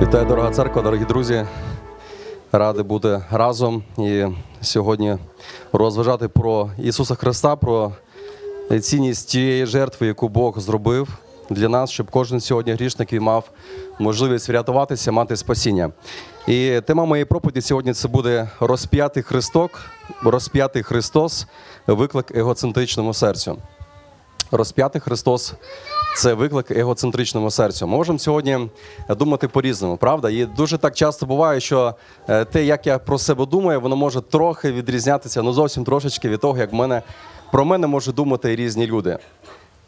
Вітаю, дорога церква, дорогі друзі. Радий бути разом і сьогодні розважати про Ісуса Христа, про цінність тієї жертви, яку Бог зробив для нас, щоб кожен сьогодні грішник і мав можливість врятуватися, мати спасіння. І тема моєї проповіді сьогодні це буде розп'ятий Христок, розп'ятий Христос, виклик егоцентричному серцю. Розп'ятий Христос це виклик егоцентричному серцю. Ми можемо сьогодні думати по-різному, правда? І дуже так часто буває, що е, те, як я про себе думаю, воно може трохи відрізнятися, ну зовсім трошечки від того, як мене, про мене можуть думати різні люди.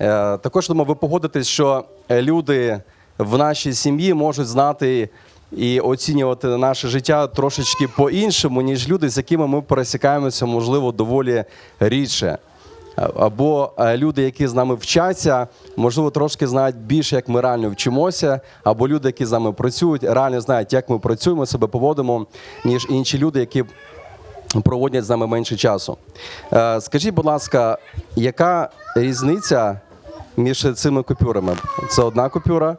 Е, Також думаю, ви погодитесь, що е, люди в нашій сім'ї можуть знати і оцінювати наше життя трошечки по-іншому, ніж люди, з якими ми пересікаємося, можливо, доволі рідше. Або е, люди, які з нами вчаться, можливо, трошки знають більше, як ми реально вчимося, або люди, які з нами працюють, реально знають, як ми працюємо, себе поводимо, ніж інші люди, які проводять з нами менше часу. Е, Скажіть, будь ласка, яка різниця між цими купюрами? Це одна купюра?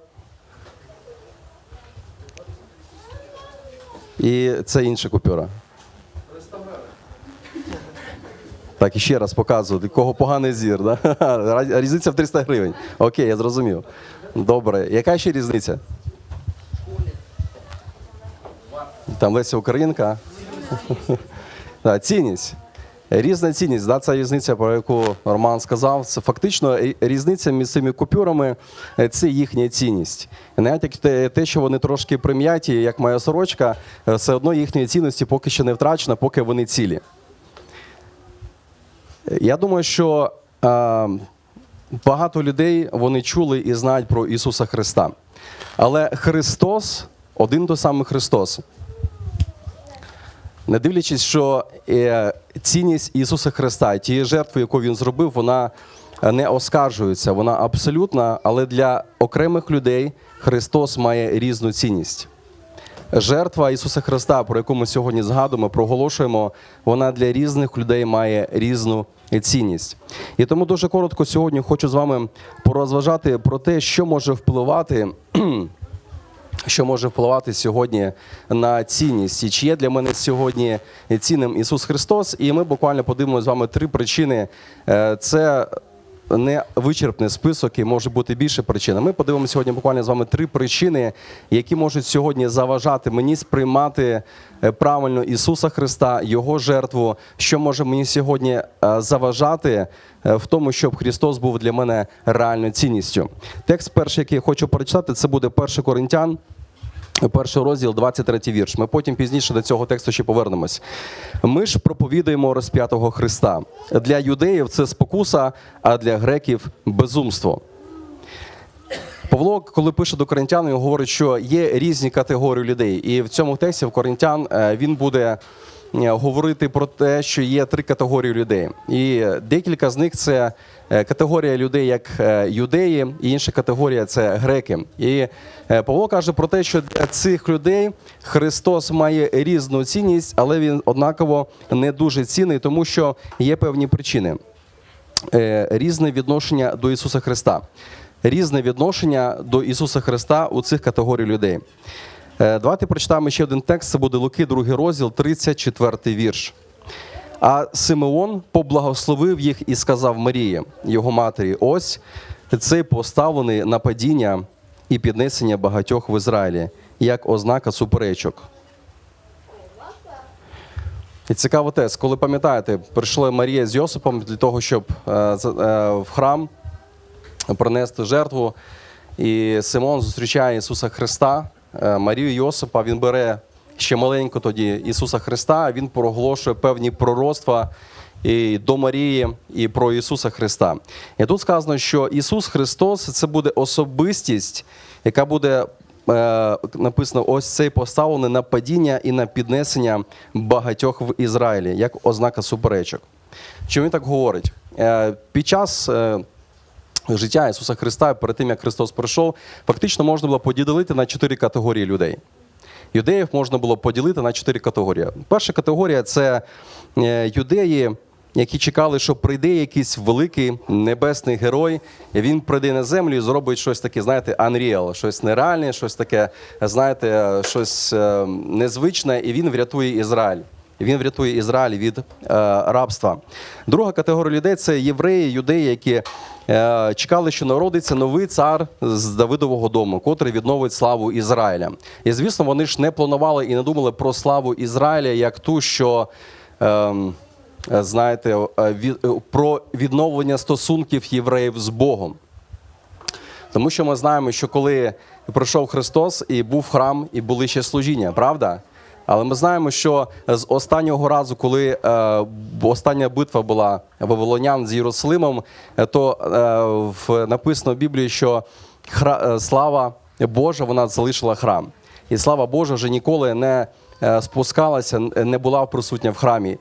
І це інша купюра. Так, і ще раз показую, кого поганий зір. Да? Різниця в 300 гривень. Окей, я зрозумів. Добре. Яка ще різниця? Там Леся Українка. Да, цінність. Різна цінність, да, ця різниця, про яку Роман сказав, це фактично різниця між цими купюрами е, це їхня цінність. Навіть як те, те, що вони трошки прим'яті, як моя сорочка, е, все одно їхньої цінності поки що не втрачено, поки вони цілі. Я думаю, що е, багато людей вони чули і знають про Ісуса Христа. Але Христос, один той самий Христос. Не дивлячись, що е, цінність Ісуса Христа, тієї жертви, яку Він зробив, вона не оскаржується, вона абсолютна, але для окремих людей Христос має різну цінність. Жертва Ісуса Христа, про яку ми сьогодні згадуємо, проголошуємо, вона для різних людей має різну цінність. І тому дуже коротко сьогодні хочу з вами порозважати про те, що може впливати. Що може впливати сьогодні на цінність, і чи є для мене сьогодні цінним Ісус Христос? І ми буквально подивимося з вами три причини. Е, Це не вичерпний список і може бути більше причин. Ми подивимося сьогодні буквально з вами три причини, які можуть сьогодні заважати мені сприймати е, правильно Ісуса Христа, Його жертву, що може мені сьогодні е, заважати е, в тому, щоб Христос був для мене реальною цінністю. Текст перший, який я хочу прочитати, це буде 1 Коринтян. Перший розділ, 23 вірш. Ми потім пізніше до цього тексту ще повернемось. Ми ж проповідуємо розп'ятого Христа. Для юдеїв це спокуса, а для греків безумство. Павло, коли пише до коринтян, він говорить, що є різні категорії людей. І в цьому тексті в коринтян е, він буде е, говорити про те, що є три категорії людей. І декілька з них це категорія людей як е, юдеї, і інша категорія це греки. І е, Павло каже про те, що для цих людей Христос має різну цінність, але він однаково не дуже цінний, тому що є певні причини е, різне відношення до Ісуса Христа. Різне відношення до Ісуса Христа у цих категорій людей. Е, Давайте прочитаємо ще один текст. Це буде Луки, другий розділ, 34 вірш. А Симеон поблагословив їх і сказав Марії, його матері: ось цей поставлений на падіння і піднесення багатьох в Ізраїлі, як ознака суперечок. І цікаво теж, коли пам'ятаєте, прийшла Марія з Йосипом для того, щоб е, е, в храм принести жертву. І Симон зустрічає Ісуса Христа, е, Марію Йосипа. Він бере ще маленько тоді Ісуса Христа, він проголошує певні пророцтва і до Марії, і про Ісуса Христа. І тут сказано, що Ісус Христос це буде особистість, яка буде. е, Написано, ось цей поставлений на падіння і на піднесення багатьох в Ізраїлі, як ознака суперечок. Чому він так говорить? Е, Під час е, життя Ісуса Христа, перед тим як Христос прийшов, фактично можна було поділити на чотири категорії людей. Юдеїв можна було поділити на чотири категорії. Перша категорія це е, юдеї, які чекали, що прийде якийсь великий небесний герой, він прийде на землю і зробить щось таке, знаєте, unreal, щось нереальне, щось таке, знаєте, щось е, незвичне, і він врятує Ізраїль. Він врятує Ізраїль від е, рабства. Друга категорія людей це євреї, юдеї, які е, чекали, що народиться новий цар з Давидового дому, котрий відновить славу Ізраїля. І звісно, вони ж не планували і не думали про славу Ізраїля як ту, що. Е, Знаєте, е, е, про відновлення стосунків євреїв з Богом. Тому що ми знаємо, що коли прийшов Христос і був храм, і були ще служіння, правда? Але ми знаємо, що з останнього разу, коли е, остання битва була Вавилонян з Єрусалимом, е, то е, в, написано в Біблії, що слава Божа вона залишила храм. І слава Божа вже ніколи не спускалася, не була присутня в храмі.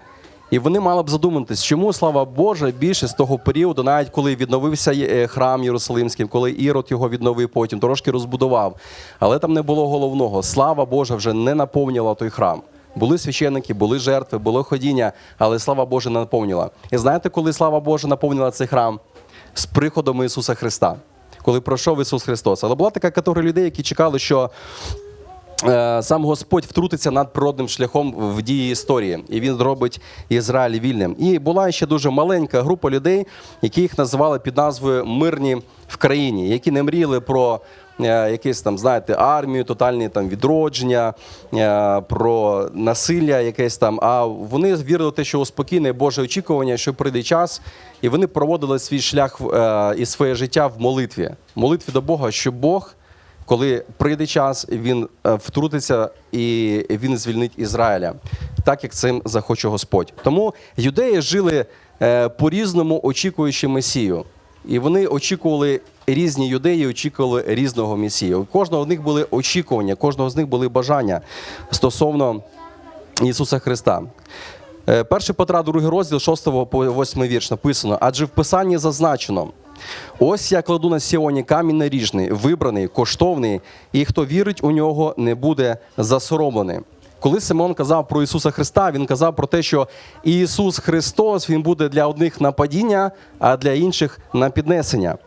І вони мали б задуматись, чому слава Божа більше з того періоду, навіть коли відновився е, храм Єрусалимський, коли Ірод його відновив потім, трошки розбудував. Але там не було головного. Слава Божа вже не наповнила той храм. Були священники, були жертви, було ходіння, але слава Божа не наповнила. І знаєте, коли слава Божа наповнила цей храм? З приходом Ісуса Христа, коли пройшов Ісус Христос. Але була така категорія людей, які чекали, що сам Господь втрутиться над природним шляхом в дії історії, і він зробить Ізраїль вільним. І була ще дуже маленька група людей, які їх називали під назвою Мирні в країні, які не мріяли про. е, Якесь там, знаєте, армію, тотальні там відродження, е, про насилля, якесь там. А вони вірили в те, що у спокійне Боже очікування, що прийде час, і вони проводили свій шлях е, і своє життя в молитві, молитві до Бога, що Бог коли прийде час, він е, втрутиться і він звільнить Ізраїля, так як цим захоче Господь. Тому юдеї жили е, по-різному, очікуючи Месію. І вони очікували різні юдеї, очікували різного месію. У кожного з них були очікування, кожного з них були бажання стосовно Ісуса Христа. Е, Перший Петра, другий розділ, 6 по 8 вірш написано: адже в Писанні зазначено. Ось я кладу на Сіоні камінь наріжний, вибраний, коштовний, і хто вірить у нього, не буде засоромлений. Коли Симон казав про Ісуса Христа, він казав про те, що Ісус Христос Він буде для одних на падіння, а для інших на піднесення.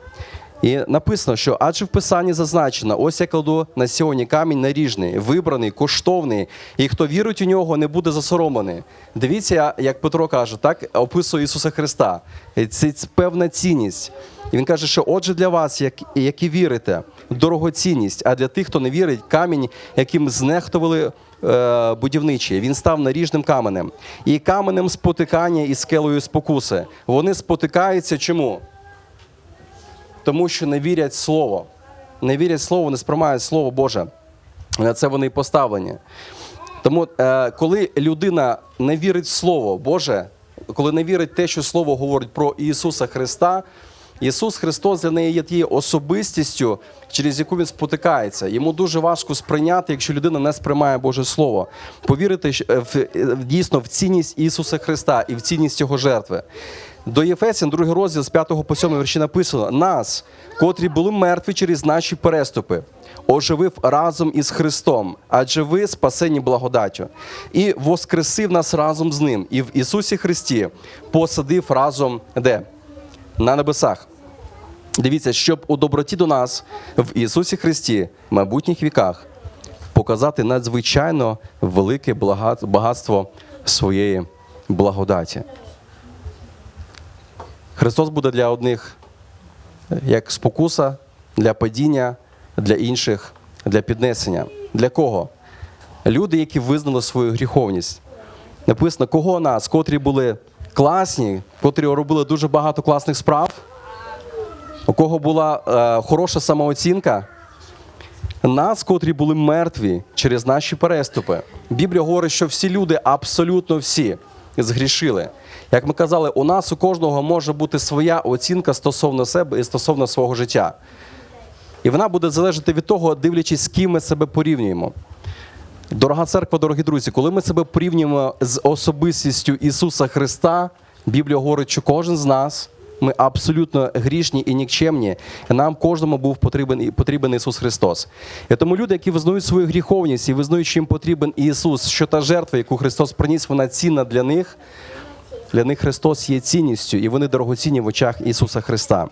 І написано, що адже в Писанні зазначено, ось я кладу на сьогодні камінь наріжний, вибраний, коштовний, і хто вірить у нього, не буде засоромлений. Дивіться, як Петро каже, так описує Ісуса Христа. Це певна цінність. І він каже, що отже для вас, як- які вірите, дорогоцінність, а для тих, хто не вірить, камінь, яким знехтували е, будівничі. Він став наріжним каменем. І каменем спотикання і скелею спокуси. Вони спотикаються чому? Тому що не вірять слово. Не вірять слово, не сприймають слово Боже. На це вони поставлені. Тому, е, коли людина не вірить в Слово Боже, коли не вірить те, що Слово говорить про Ісуса Христа, Ісус Христос для неї є тією особистістю, через яку він спотикається. Йому дуже важко сприйняти, якщо людина не сприймає Боже Слово. Повірити е, в, е, дійсно в цінність Ісуса Христа і в цінність Його жертви. До Єфесян, другий розділ з 5 по 7 вірші написано: нас, котрі були мертві через наші переступи, оживив разом із Христом, адже ви спасені благодаттю, і воскресив нас разом з ним, і в Ісусі Христі посадив разом де? На небесах. Дивіться, щоб у доброті до нас в Ісусі Христі в майбутніх віках показати надзвичайно велике багатство своєї благодаті. Христос буде для одних як спокуса, для падіння, для інших для піднесення. Для кого? Люди, які визнали свою гріховність. Написано, кого нас, котрі були класні, котрі робили дуже багато класних справ, у кого була е, хороша самооцінка, нас, котрі були мертві через наші переступи. Біблія говорить, що всі люди, абсолютно всі, згрішили. Як ми казали, у нас у кожного може бути своя оцінка стосовно себе і стосовно свого життя. І вона буде залежати від того, дивлячись, з ким ми себе порівнюємо. Дорога церква, дорогі друзі, коли ми себе порівнюємо з особистістю Ісуса Христа, Біблія говорить, що кожен з нас, ми абсолютно грішні і нікчемні, нам кожному був потрібен, потрібен Ісус Христос. І тому люди, які визнають свою гріховність і визнають, що їм потрібен Ісус, що та жертва, яку Христос приніс, вона цінна для них, Для них Христос є цінністю, і вони дорогоцінні в очах Ісуса Христа.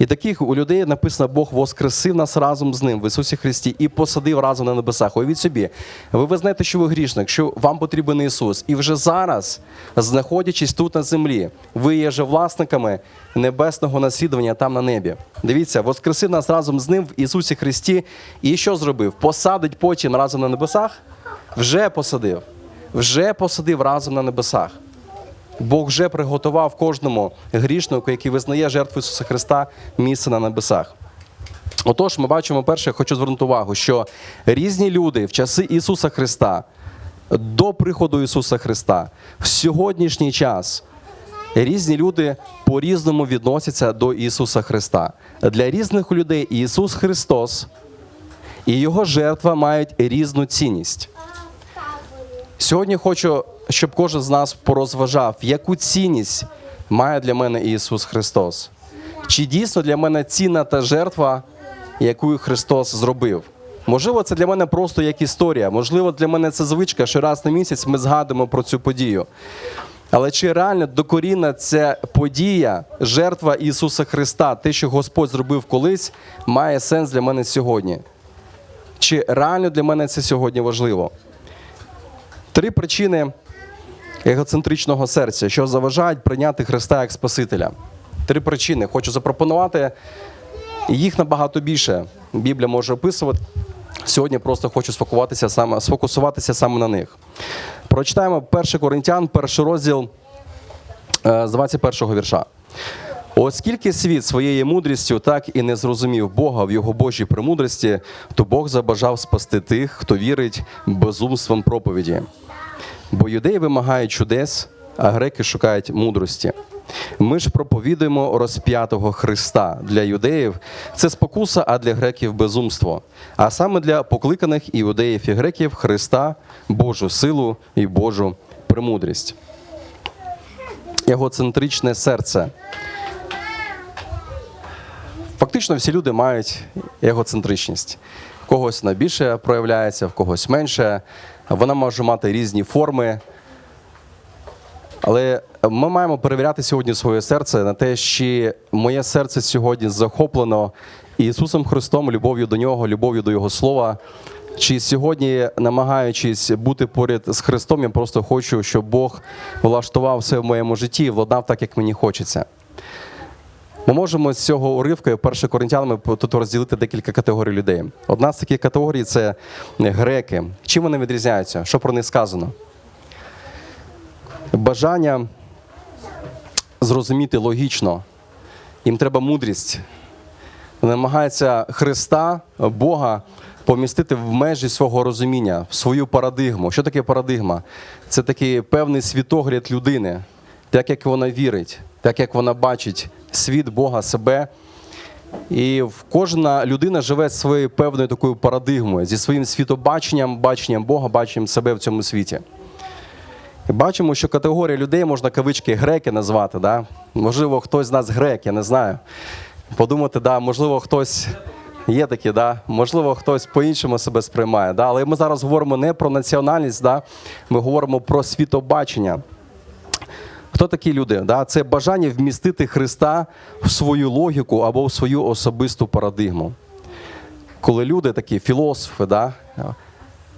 І таких у людей написано, Бог воскресив нас разом з ним в Ісусі Христі і посадив разом на небесах. Уявіть собі, ви визнаєте, що ви грішник, що вам потрібен Ісус. І вже зараз, знаходячись тут на землі, ви є же власниками небесного наслідування там на небі. Дивіться, воскресив нас разом з ним в Ісусі Христі. І що зробив? Посадить потім разом на небесах? Вже посадив. Вже посадив разом на небесах. Бог вже приготував кожному грішнику, який визнає жертву Ісуса Христа, місце на небесах. Отож, ми бачимо, перше, хочу звернути увагу, що різні люди в часи Ісуса Христа, до приходу Ісуса Христа, в сьогоднішній час, різні люди по-різному відносяться до Ісуса Христа. Для різних людей Ісус Христос і Його жертва мають різну цінність. Сьогодні хочу, щоб кожен з нас порозважав, яку цінність має для мене Ісус Христос. Чи дійсно для мене цінна та жертва, яку Христос зробив? Можливо, це для мене просто як історія. Можливо, для мене це звичка, що раз на місяць ми згадуємо про цю подію. Але чи реально докорінна ця подія, жертва Ісуса Христа, те, що Господь зробив колись, має сенс для мене сьогодні? Чи реально для мене це сьогодні важливо? Три причини егоцентричного серця, що заважають прийняти Христа як Спасителя. Три причини. Хочу запропонувати. Їх набагато більше. Біблія може описувати. Сьогодні просто хочу сфокусуватися саме, сфокусуватися саме на них. Прочитаємо 1 Коринтян, перший розділ е, з 21 вірша. Оскільки світ своєю мудрістю так і не зрозумів Бога в його Божій премудрості, то Бог забажав спасти тих, хто вірить безумством проповіді. Бо юдеї вимагають чудес, а греки шукають мудрості. Ми ж проповідуємо розп'ятого Христа. Для юдеїв це спокуса, а для греків безумство. А саме для покликаних іудеїв і греків Христа, Божу силу і Божу премудрість. Егоцентричне серце. Фактично всі люди мають егоцентричність. В когось вона більше проявляється, в когось менше. Вона може мати різні форми. Але ми маємо перевіряти сьогодні своє серце на те, чи моє серце сьогодні захоплено Ісусом Христом, любов'ю до Нього, любов'ю до Його Слова. Чи сьогодні, намагаючись бути поряд з Христом, я просто хочу, щоб Бог влаштував все в моєму житті і владнав так, як мені хочеться. Ми можемо з цього уривка, 1 Коринтянами, тут розділити декілька категорій людей. Одна з таких категорій це греки. Чим вони відрізняються? Що про них сказано? Бажання зрозуміти логічно. Їм треба мудрість. Вони намагаються Христа, Бога, помістити в межі свого розуміння, в свою парадигму. Що таке парадигма? Це такий певний світогляд людини, так як вона вірить, так як вона бачить світ Бога, себе. І кожна людина живе своєю певною такою парадигмою, зі своїм світобаченням, баченням Бога, баченням себе в цьому світі. І бачимо, що категорія людей можна кавички греки назвати. Да? Можливо, хтось з нас грек, я не знаю. Подумати, да, можливо, хтось є такі, да? можливо, хтось по-іншому себе сприймає. Да? Але ми зараз говоримо не про національність, да? ми говоримо про світобачення. Хто такі люди? Да? Це бажання вмістити Христа в свою логіку або в свою особисту парадигму. Коли люди такі філософи, да?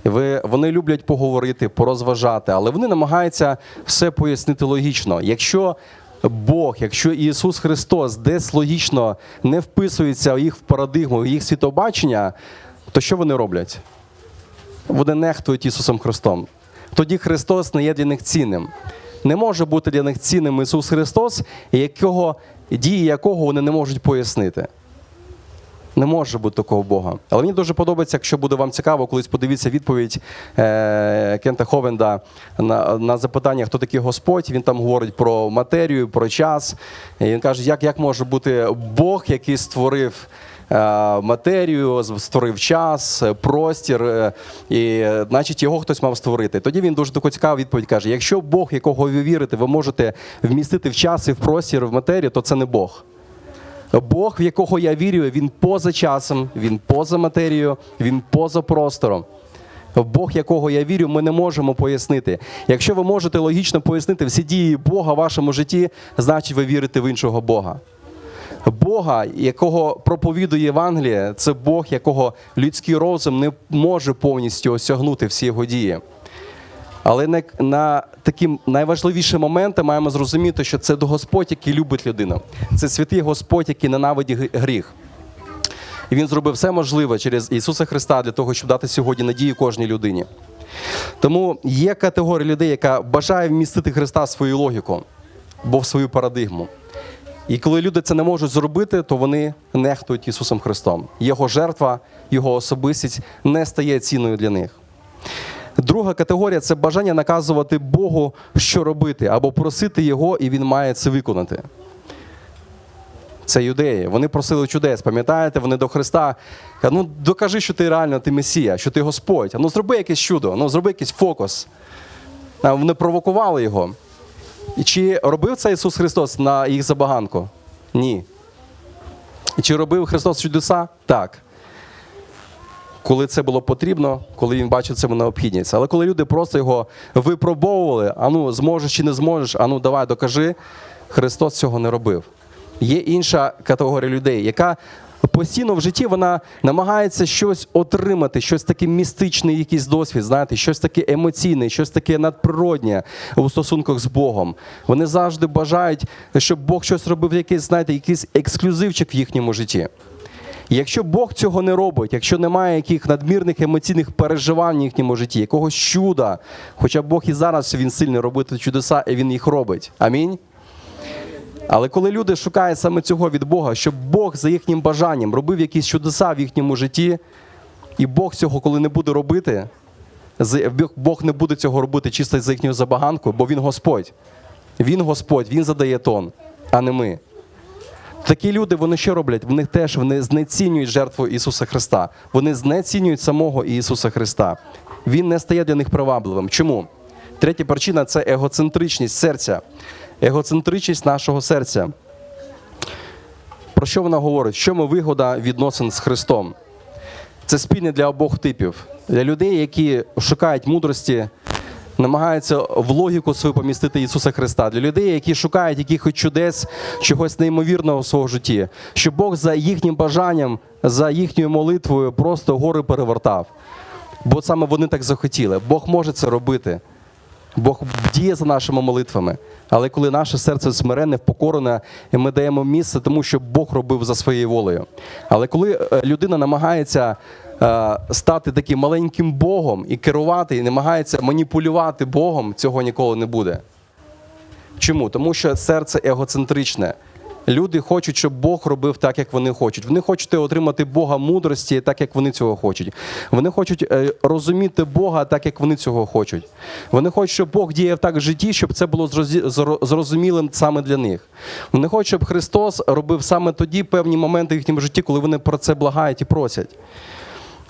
ви, вони люблять поговорити, порозважати, але вони намагаються все пояснити логічно. Якщо Бог, якщо Ісус Христос десь логічно не вписується в їх в парадигму, в їх світобачення, то що вони роблять? Вони нехтують Ісусом Христом. Тоді Христос не є для них цінним. Не може бути для них цінним Ісус Христос, якого, дії якого вони не можуть пояснити. Не може бути такого Бога. Але мені дуже подобається, якщо буде вам цікаво, колись подивіться відповідь е, Кента Ховенда на, на запитання, хто такий Господь. Він там говорить про матерію, про час. І він каже, як, як може бути Бог, який створив матерію, створив час, е, простір, е, і, е, значить, його хтось мав створити. Тоді він дуже таку цікаву відповідь каже: якщо Бог, якого ви вірите, ви можете вмістити в час і в простір, в матерію, то це не Бог. Бог, в якого я вірю, він поза часом, він поза матерією, він поза простором. Бог, якого я вірю, ми не можемо пояснити. Якщо ви можете логічно пояснити всі дії Бога в вашому житті, значить ви вірите в іншого Бога. Бога, якого проповідує Євангеліє, це Бог, якого людський розум не може повністю осягнути всі його дії. Але на, на такі найважливіші моменти маємо зрозуміти, що це Господь, який любить людину. Це святий Господь, який ненавидить гріх. І він зробив все можливе через Ісуса Христа для того, щоб дати сьогодні надію кожній людині. Тому є категорія людей, яка бажає вмістити Христа в свою логіку, бо в свою парадигму. І коли люди це не можуть зробити, то вони нехтують Ісусом Христом. Його жертва, Його особистість не стає цінною для них. Друга категорія це бажання наказувати Богу, що робити, або просити Його, і Він має це виконати. Це юдеї. Вони просили чудес. Пам'ятаєте, вони до Христа. Ну, докажи, що ти реально ти Месія, що ти Господь. Ну зроби якесь чудо, ну зроби якийсь фокус. Вони провокували його. Чи робив це Ісус Христос на їх забаганку? Ні. Чи робив Христос чудеса? Так. Коли це було потрібно, коли він бачив це необхідність. Але коли люди просто його випробовували, а ну зможеш чи не зможеш, а ну давай докажи, Христос цього не робив. Є інша категорія людей, яка постійно в житті вона намагається щось отримати, щось таке містичний якийсь досвід, знаєте, щось таке емоційне, щось таке надприроднє у стосунках з Богом. Вони завжди бажають, щоб Бог щось робив, якийсь, знаєте, якийсь ексклюзивчик в їхньому житті. Якщо Бог цього не робить, якщо немає яких надмірних емоційних переживань в їхньому житті, якогось чуда, хоча Бог і зараз він сильний робити чудеса, і він їх робить. Амінь. Але коли люди шукають саме цього від Бога, щоб Бог за їхнім бажанням робив якісь чудеса в їхньому житті, і Бог цього коли не буде робити, Бог не буде цього робити чисто за їхньою забаганкою, бо Він Господь. Він Господь, Він задає тон, а не ми. Такі люди, вони що роблять? Вони теж вони знецінюють жертву Ісуса Христа. Вони знецінюють самого Ісуса Христа. Він не стає для них привабливим. Чому? Третя причина це егоцентричність серця, егоцентричність нашого серця. Про що вона говорить? В чому вигода відносин з Христом? Це спільне для обох типів. Для людей, які шукають мудрості, намагаються в логіку свою помістити Ісуса Христа. Для людей, які шукають якихось чудес, чогось неймовірного в своєму житті, щоб Бог за їхнім бажанням, за їхньою молитвою просто гори перевертав. Бо саме вони так захотіли. Бог може це робити. Бог діє за нашими молитвами. Але коли наше серце смирене, впокорене, і ми даємо місце тому, що Бог робив за своєю волею. Але коли е, людина намагається е, стати таким маленьким Богом і керувати, і намагається маніпулювати Богом, цього ніколи не буде. Чому? Тому що серце егоцентричне. Люди хочуть, щоб Бог робив так, як вони хочуть. Вони хочуть отримати Бога мудрості, так як вони цього хочуть. Вони хочуть е, розуміти Бога так, як вони цього хочуть. Вони хочуть, щоб Бог діяв так в житті, щоб це було зрозумілим саме для них. Вони хочуть, щоб Христос робив саме тоді певні моменти в їхньому житті, коли вони про це благають і просять.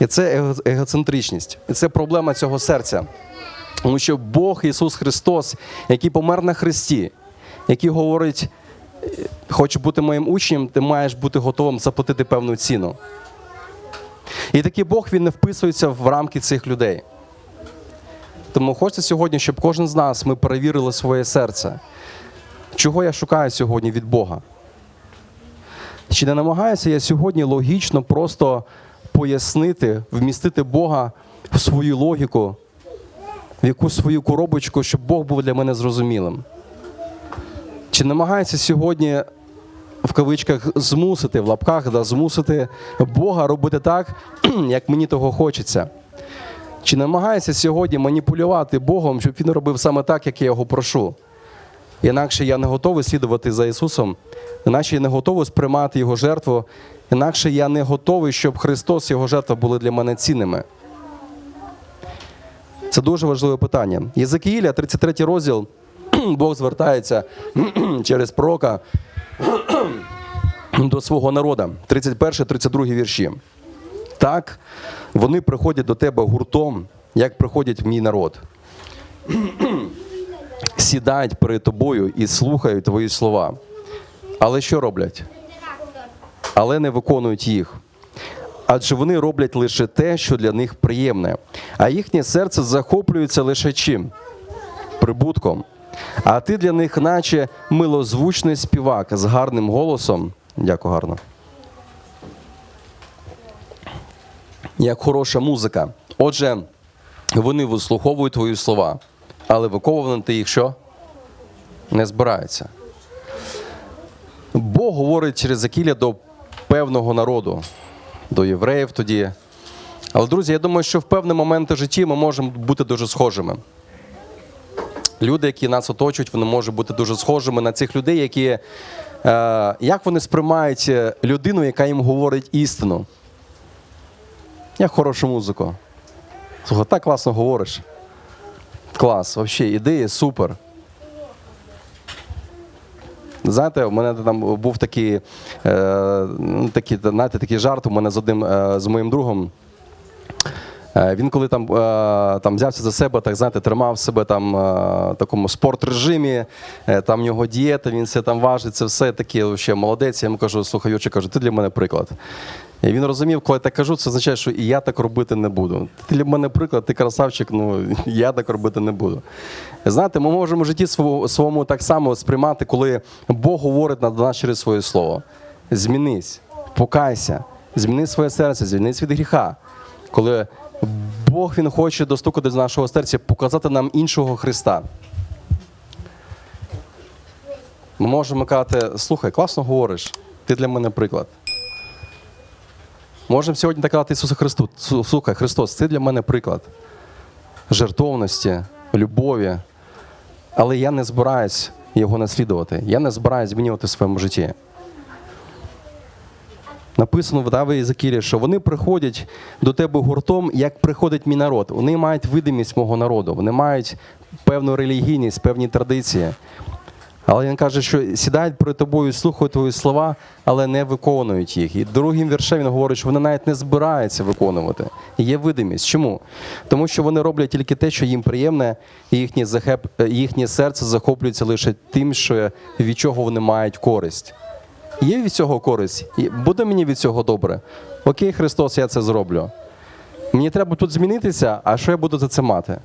І це егоцентричність. І це проблема цього серця. Тому що Бог Ісус Христос, який помер на Христі, який говорить, хочеш бути моїм учнем, ти маєш бути готовим заплатити певну ціну. І такий Бог він не вписується в рамки цих людей. Тому хочеться сьогодні, щоб кожен з нас ми перевірили своє серце. Чого я шукаю сьогодні від Бога? Чи не намагаюся я сьогодні логічно просто пояснити, вмістити Бога в свою логіку, в якусь свою коробочку, щоб Бог був для мене зрозумілим? Чи намагається сьогодні в кавичках змусити, в лапках, да, змусити Бога робити так, як мені того хочеться? Чи намагається сьогодні маніпулювати Богом, щоб він робив саме так, як я його прошу? Інакше я не готовий слідувати за Ісусом, інакше я не готовий сприймати Його жертву, інакше я не готовий, щоб Христос і Його жертва були для мене цінними. Це дуже важливе питання. Єзекіїля, 33 розділ, Бог звертається через пророка до свого народу. 31-32 вірші. Так, вони приходять до тебе гуртом, як приходять мій народ. Сідають перед тобою і слухають твої слова. Але що роблять? Але не виконують їх. адже вони роблять лише те, що для них приємне, а їхнє серце захоплюється лише чим? Прибутком. А ти для них, наче милозвучний співак з гарним голосом. Дякую, гарно. Як хороша музика. Отже, вони вислуховують твої слова, але виконувати їх що? Не збираються. Бог говорить через Закілля до певного народу, до євреїв тоді. Але, друзі, я думаю, що в певні моменти в житті ми можемо бути дуже схожими. Люди, які нас оточують, вони можуть бути дуже схожими на цих людей, які е, як вони сприймають людину, яка їм говорить істину. Як хорошу музику. Слухай, так класно говориш. Клас, взагалі, ідея супер. Знаєте, у мене там був такий, е, ну, такий, знаєте, такий жарт у мене з одним е, з моїм другом. Е, Він коли там, е, там взявся за себе, так знаєте, тримав себе там е, такому спорт-режимі, там в нього дієта, він все там важить, це все таке ще молодець. Я йому кажу, слухай, Юрче, кажу, ти для мене приклад. І він розумів, коли я так кажу, це означає, що і я так робити не буду. Ти для мене приклад, ти красавчик, ну я так робити не буду. Знаєте, ми можемо в житті своєму так само сприймати, коли Бог говорить на нас через своє слово. Змінись, покайся, зміни своє серце, звільнись від гріха. Коли Бог Він хоче достукати до нашого серця, показати нам іншого Христа. Ми можемо казати, слухай, класно говориш, ти для мене приклад. Можемо сьогодні так казати Ісусу Христу. Слухай, Христос, ти для мене приклад жертовності, любові. Але я не збираюсь його наслідувати. Я не збираюсь змінювати в своєму житті. Написано в Даві Єзекілі, що вони приходять до тебе гуртом, як приходить мій народ. Вони мають видимість мого народу, вони мають певну релігійність, певні традиції. Але він каже, що сідають перед тобою, слухають твої слова, але не виконують їх. І другим віршем він говорить, що вони навіть не збираються виконувати. І є видимість. Чому? Тому що вони роблять тільки те, що їм приємне, і їхнє, захеп... їхнє серце захоплюється лише тим, що від чого вони мають користь. Є від цього користь? Буде мені від цього добре? Окей, Христос, я це зроблю. Мені треба тут змінитися, а що я буду за це мати?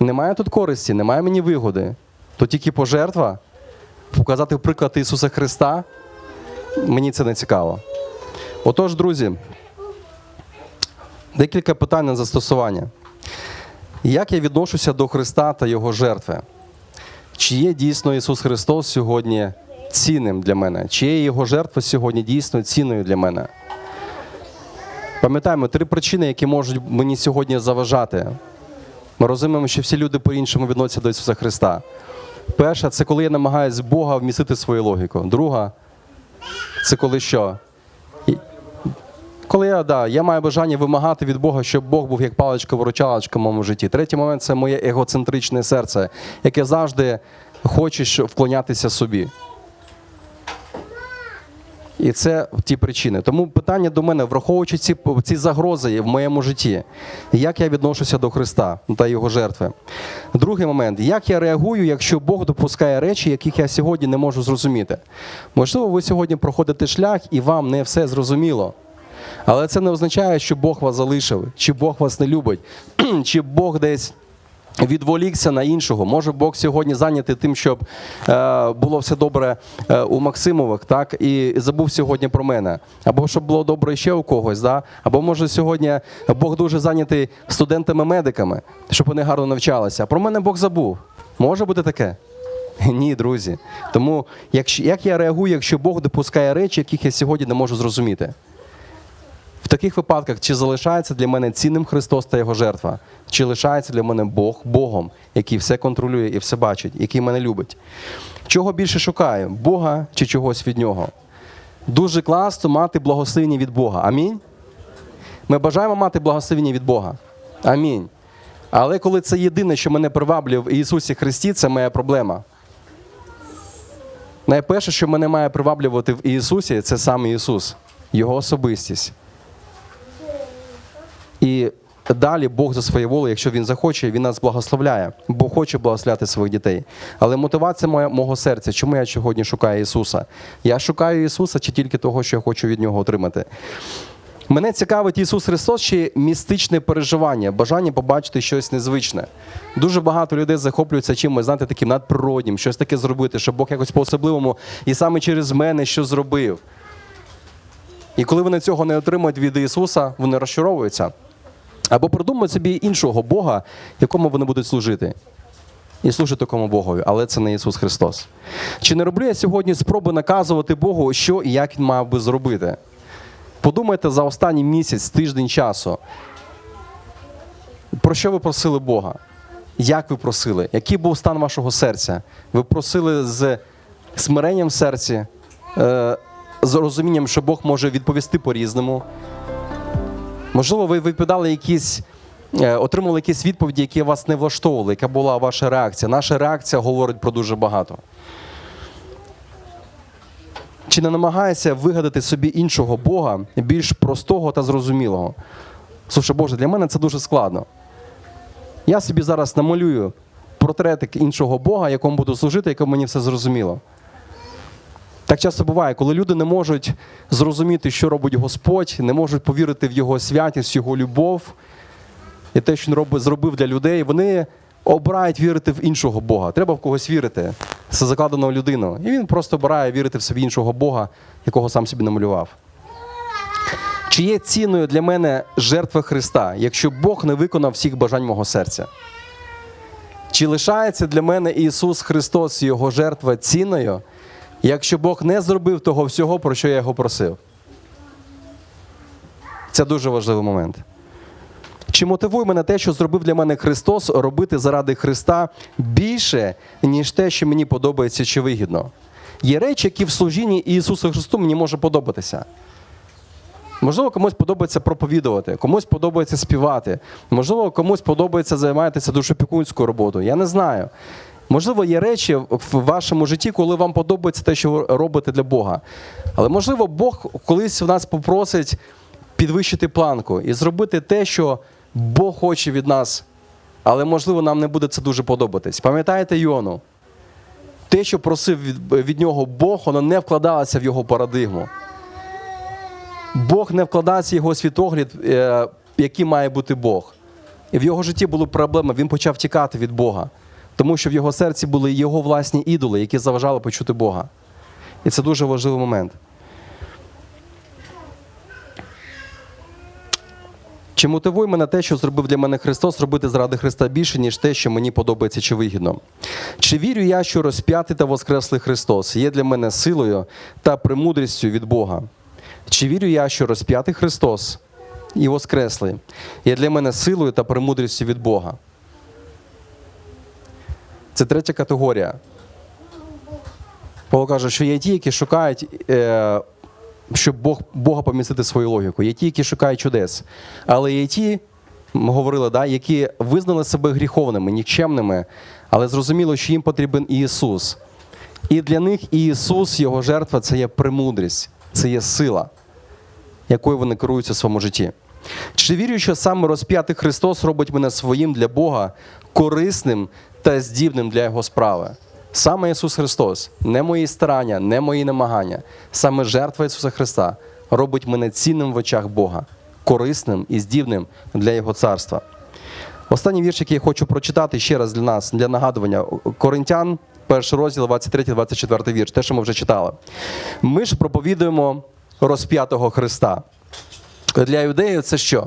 Немає тут користі, немає мені вигоди. То тільки пожертва, показати приклад Ісуса Христа, мені це не цікаво. Отож, друзі, декілька питань на застосування. Як я відношуся до Христа та Його жертви? Чи є дійсно Ісус Христос сьогодні цінним для мене? Чи є Його жертва сьогодні дійсно цінною для мене? Пам'ятаємо три причини, які можуть мені сьогодні заважати. Ми розуміємо, що всі люди по-іншому відносяться до Ісуса Христа. Перша це коли я намагаюся Бога вмістити свою логіку. Друга це коли що? Коли я, да, я маю бажання вимагати від Бога, щоб Бог був як паличка-виручалочка в моєму житті. Третій момент це моє егоцентричне серце, яке завжди хоче вклонятися собі. І це ті причини. Тому питання до мене, враховуючи ці, ці загрози в моєму житті, як я відношуся до Христа та Його жертви. Другий момент, як я реагую, якщо Бог допускає речі, яких я сьогодні не можу зрозуміти. Можливо, ви сьогодні проходите шлях і вам не все зрозуміло. Але це не означає, що Бог вас залишив, чи Бог вас не любить, чи Бог десь відволікся на іншого. Може, Бог сьогодні зайнятий тим, щоб е, було все добре е, у Максимових, так, і забув сьогодні про мене. Або щоб було добре ще у когось, да? або може сьогодні Бог дуже зайнятий студентами-медиками, щоб вони гарно навчалися. А про мене Бог забув. Може бути таке? Ні, друзі. Тому якщо, як я реагую, якщо Бог допускає речі, яких я сьогодні не можу зрозуміти? В таких випадках, чи залишається для мене цінним Христос та Його жертва, чи лишається для мене Бог Богом, який все контролює і все бачить, який мене любить? Чого більше шукаю? Бога чи чогось від нього? Дуже класно мати благословення від Бога. Амінь. Ми бажаємо мати благословення від Бога. Амінь. Але коли це єдине, що мене приваблює в Ісусі Христі, це моя проблема. Найперше, що мене має приваблювати в Ісусі, це саме Ісус, Його особистість. І далі Бог за своєю волею, якщо Він захоче, Він нас благословляє. Бог хоче благословляти своїх дітей. Але мотивація моя, мого серця, чому я сьогодні шукаю Ісуса? Я шукаю Ісуса чи тільки того, що я хочу від Нього отримати? Мене цікавить Ісус Христос чи містичне переживання, бажання побачити щось незвичне. Дуже багато людей захоплюються чимось, знаєте, таким надприроднім, щось таке зробити, щоб Бог якось по-особливому і саме через мене що зробив. І коли вони цього не отримують від Ісуса, вони розчаровуються. Або придумують собі іншого Бога, якому вони будуть служити. І служити такому Богові, але це не Ісус Христос. Чи не роблю я сьогодні спроби наказувати Богу, що і як Він мав би зробити? Подумайте за останній місяць, тиждень часу. Про що ви просили Бога? Як ви просили? Який був стан вашого серця? Ви просили з смиренням серці, е, з розумінням, що Бог може відповісти по-різному. Можливо, ви відповідали якісь, е, отримали якісь відповіді, які вас не влаштовували, яка була ваша реакція. Наша реакція говорить про дуже багато. Чи не намагається вигадати собі іншого Бога, більш простого та зрозумілого? Слушай, Боже, для мене це дуже складно. Я собі зараз намалюю портретик іншого Бога, якому буду служити, якому мені все зрозуміло. Так часто буває, коли люди не можуть зрозуміти, що робить Господь, не можуть повірити в Його святість, Його любов і те, що він зробив для людей, вони обирають вірити в іншого Бога. Треба в когось вірити. Це закладено в людину. І він просто обирає вірити в собі іншого Бога, якого сам собі намалював. Чи є цінною для мене жертва Христа, якщо Бог не виконав всіх бажань мого серця? Чи лишається для мене Ісус Христос і Його жертва цінною, якщо Бог не зробив того всього, про що я його просив? Це дуже важливий момент. Чи мотивує мене те, що зробив для мене Христос, робити заради Христа більше, ніж те, що мені подобається чи вигідно? Є речі, які в служінні Ісусу Христу мені може подобатися. Можливо, комусь подобається проповідувати, комусь подобається співати, можливо, комусь подобається займатися душопікунською роботою. Я не знаю. Можливо, є речі в вашому житті, коли вам подобається те, що ви робите для Бога. Але можливо, Бог колись в нас попросить підвищити планку і зробити те, що Бог хоче від нас. Але можливо, нам не буде це дуже подобатись. Пам'ятаєте Йону? Те, що просив від, від нього Бог, воно не вкладалося в його парадигму. Бог не вкладається в його світогляд, е, який має бути Бог. І в його житті були проблеми, він почав тікати від Бога, тому що в його серці були його власні ідоли, які заважали почути Бога. І це дуже важливий момент. Чи мотивує мене те, що зробив для мене Христос, робити заради Христа більше, ніж те, що мені подобається чи вигідно? Чи вірю я, що розп'ятий та воскреслий Христос є для мене силою та премудрістю від Бога? Чи вірю я, що розп'ятий Христос і Воскреслий є для мене силою та премудрістю від Бога? Це третя категорія. Павло каже, що є ті, які шукають, е, щоб Бог, Бога помістити свою логіку. Є ті, які шукають чудес. Але є ті, ми говорили, да, які визнали себе гріховними, нікчемними, але зрозуміло, що їм потрібен Ісус. І для них Ісус, Його жертва це є премудрість, це є сила, якою вони керуються в своєму житті. Чи вірю, що саме розп'ятий Христос робить мене своїм для Бога корисним та здібним для Його справи? Саме Ісус Христос, не мої старання, не мої намагання, саме жертва Ісуса Христа робить мене цінним в очах Бога, корисним і здібним для Його царства. Останній вірш, який я хочу прочитати ще раз для нас, для нагадування. Коринтян, перший розділ, 23-24 вірш, те, що ми вже читали. Ми ж проповідуємо розп'ятого Христа. Для юдеїв це що?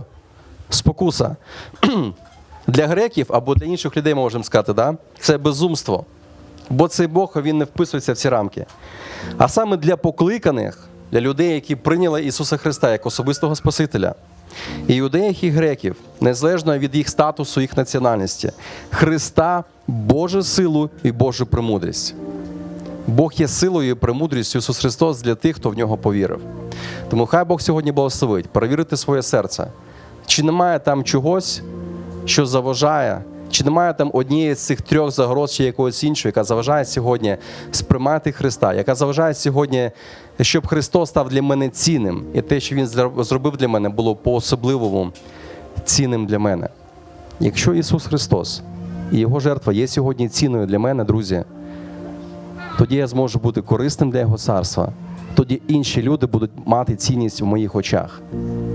Спокуса. Для греків або для інших людей можемо сказати, да? це безумство. Бо цей Бог він не вписується в ці рамки. А саме для покликаних, для людей, які прийняли Ісуса Христа як особистого Спасителя, і юдеїв, і греків, незалежно від їх статусу, їх національності, Христа, Божу силу і Божу премудрість. Бог є силою і премудрістю Ісус Христос для тих, хто в нього повірив. Тому хай Бог сьогодні благословить, перевірити своє серце. Чи немає там чогось, що заважає, чи немає там однієї з цих трьох загроз чи якогось іншого, яка заважає сьогодні сприймати Христа, яка заважає сьогодні, щоб Христос став для мене цінним, і те, що Він зробив для мене, було по-особливому цінним для мене. Якщо Ісус Христос і Його жертва є сьогодні цінною для мене, друзі, тоді я зможу бути корисним для Його царства тоді інші люди будуть мати цінність в моїх очах.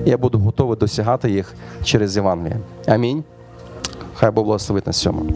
Я буду готовий досягати їх через Євангеліє. Амінь. Хай Бог благословить на цьому.